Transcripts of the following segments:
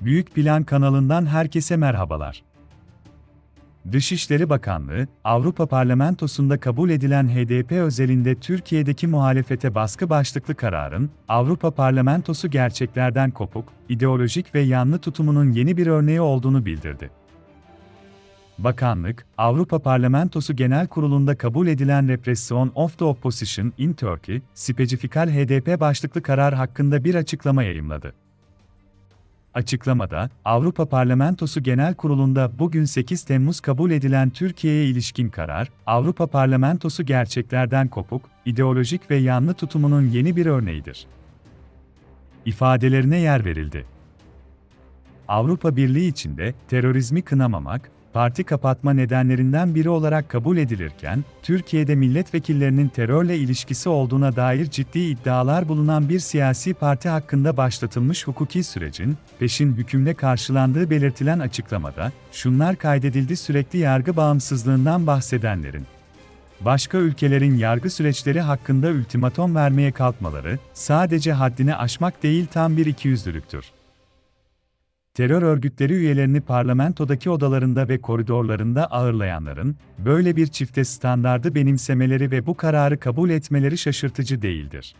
Büyük Plan kanalından herkese merhabalar. Dışişleri Bakanlığı, Avrupa Parlamentosu'nda kabul edilen HDP özelinde Türkiye'deki muhalefete baskı başlıklı kararın, Avrupa Parlamentosu gerçeklerden kopuk, ideolojik ve yanlı tutumunun yeni bir örneği olduğunu bildirdi. Bakanlık, Avrupa Parlamentosu Genel Kurulu'nda kabul edilen Repression of the Opposition in Turkey, Specifikal HDP başlıklı karar hakkında bir açıklama yayımladı. Açıklamada, Avrupa Parlamentosu Genel Kurulu'nda bugün 8 Temmuz kabul edilen Türkiye'ye ilişkin karar, Avrupa Parlamentosu gerçeklerden kopuk, ideolojik ve yanlı tutumunun yeni bir örneğidir. İfadelerine yer verildi. Avrupa Birliği içinde terörizmi kınamamak, parti kapatma nedenlerinden biri olarak kabul edilirken, Türkiye'de milletvekillerinin terörle ilişkisi olduğuna dair ciddi iddialar bulunan bir siyasi parti hakkında başlatılmış hukuki sürecin, peşin hükümle karşılandığı belirtilen açıklamada, şunlar kaydedildi sürekli yargı bağımsızlığından bahsedenlerin, başka ülkelerin yargı süreçleri hakkında ultimatom vermeye kalkmaları, sadece haddini aşmak değil tam bir ikiyüzlülüktür terör örgütleri üyelerini parlamentodaki odalarında ve koridorlarında ağırlayanların, böyle bir çifte standardı benimsemeleri ve bu kararı kabul etmeleri şaşırtıcı değildir.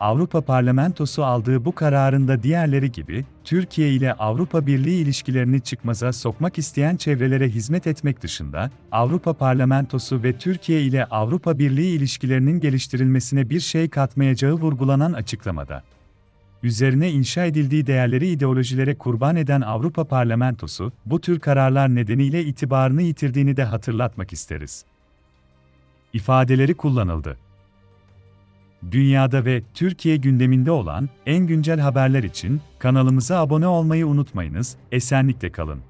Avrupa Parlamentosu aldığı bu kararında diğerleri gibi, Türkiye ile Avrupa Birliği ilişkilerini çıkmaza sokmak isteyen çevrelere hizmet etmek dışında, Avrupa Parlamentosu ve Türkiye ile Avrupa Birliği ilişkilerinin geliştirilmesine bir şey katmayacağı vurgulanan açıklamada üzerine inşa edildiği değerleri ideolojilere kurban eden Avrupa Parlamentosu, bu tür kararlar nedeniyle itibarını yitirdiğini de hatırlatmak isteriz. İfadeleri kullanıldı. Dünyada ve Türkiye gündeminde olan en güncel haberler için kanalımıza abone olmayı unutmayınız, esenlikle kalın.